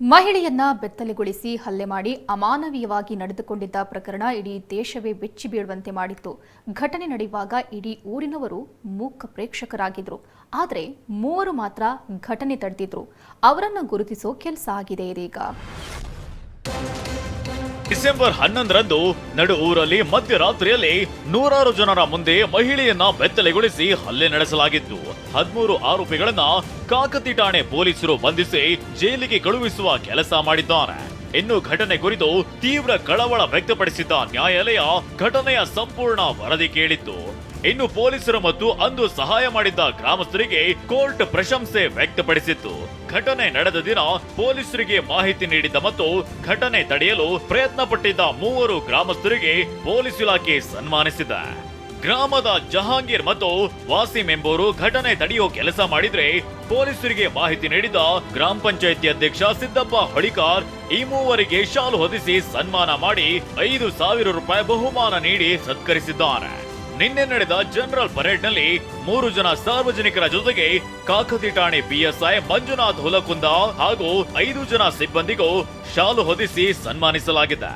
ಮಹಿಳೆಯನ್ನ ಬೆತ್ತಲೆಗೊಳಿಸಿ ಹಲ್ಲೆ ಮಾಡಿ ಅಮಾನವೀಯವಾಗಿ ನಡೆದುಕೊಂಡಿದ್ದ ಪ್ರಕರಣ ಇಡೀ ದೇಶವೇ ಬೆಚ್ಚಿ ಬೀಳುವಂತೆ ಮಾಡಿತ್ತು. ಘಟನೆ ನಡೆಯುವಾಗ ಇಡೀ ಊರಿನವರು ಮೂಕ ಪ್ರೇಕ್ಷಕರಾಗಿದ್ರು. ಆದರೆ ಮೂವರು ಮಾತ್ರ ಘಟನೆ ತಡೆದಿದ್ರು. ಅವರನ್ನು ಗುರುತಿಸೋ ಕೆಲಸ ಆಗಿದೆ ಇದೀಗ. ಡಿಸೆಂಬರ್ ಹನ್ನೊಂದರಂದು ನಡು ಊರಲ್ಲಿ ಮಧ್ಯರಾತ್ರಿಯಲ್ಲಿ ನೂರಾರು ಜನರ ಮುಂದೆ ಮಹಿಳೆಯನ್ನ ಬೆತ್ತಲೆಗೊಳಿಸಿ ಹಲ್ಲೆ ನಡೆಸಲಾಗಿತ್ತು. ಹದಿಮೂರು ಆರೋಪಿಗಳನ್ನ ಕಾಕತಿ ಠಾಣೆ ಪೊಲೀಸರು ಬಂಧಿಸಿ ಜೈಲಿಗೆ ಕಳುಹಿಸುವ ಕೆಲಸ ಮಾಡಿದ್ದಾರೆ. ಇನ್ನು ಘಟನೆ ಕುರಿತು ತೀವ್ರ ಕಳವಳ ವ್ಯಕ್ತಪಡಿಸಿದ್ದ ನ್ಯಾಯಾಲಯ ಘಟನೆಯ ಸಂಪೂರ್ಣ ವರದಿ ಕೇಳಿತ್ತು. ಇನ್ನು ಪೊಲೀಸರು ಮತ್ತು ಅಂದು ಸಹಾಯ ಮಾಡಿದ್ದ ಗ್ರಾಮಸ್ಥರಿಗೆ ಕೋರ್ಟ್ ಪ್ರಶಂಸೆ ವ್ಯಕ್ತಪಡಿಸಿತ್ತು. ಘಟನೆ ನಡೆದ ದಿನ ಪೊಲೀಸರಿಗೆ ಮಾಹಿತಿ ನೀಡಿದ್ದ ಮತ್ತು ಘಟನೆ ತಡೆಯಲು ಪ್ರಯತ್ನ ಪಟ್ಟಿದ್ದ ಮೂವರು ಗ್ರಾಮಸ್ಥರಿಗೆ ಪೊಲೀಸ್ ಇಲಾಖೆ ಸನ್ಮಾನಿಸಿದೆ. ಗ್ರಾಮದ ಜಹಾಂಗೀರ್ ಮತ್ತು ವಾಸಿಂ ಎಂಬುವರು ಘಟನೆ ತಡೆಯೋ ಕೆಲಸ ಮಾಡಿದ್ರೆ ಪೊಲೀಸರಿಗೆ ಮಾಹಿತಿ ನೀಡಿದ ಗ್ರಾಮ ಪಂಚಾಯಿತಿ ಅಧ್ಯಕ್ಷ ಸಿದ್ದಪ್ಪ ಹೊಳಿಕಾರ್ ಈ ಮೂವರಿಗೆ ಶಾಲು ಹೊದಿಸಿ ಸನ್ಮಾನ ಮಾಡಿ ಐದು ಸಾವಿರ ರೂಪಾಯಿ ಬಹುಮಾನ ನೀಡಿ ಸತ್ಕರಿಸಿದ್ದಾರೆ. ನಿನ್ನೆ ನಡೆದ ಜನರಲ್ ಪರೇಡ್ನಲ್ಲಿ ಮೂರು ಜನ ಸಾರ್ವಜನಿಕರ ಜೊತೆಗೆ ಕಾಕತಿ ಠಾಣೆ ಪಿಎಸ್ಐ ಮಂಜುನಾಥ್ ಹುಲಕುಂದ ಹಾಗೂ ಐದು ಜನ ಸಿಬ್ಬಂದಿಗೂ ಶಾಲು ಹೊದಿಸಿ ಸನ್ಮಾನಿಸಲಾಗಿದೆ.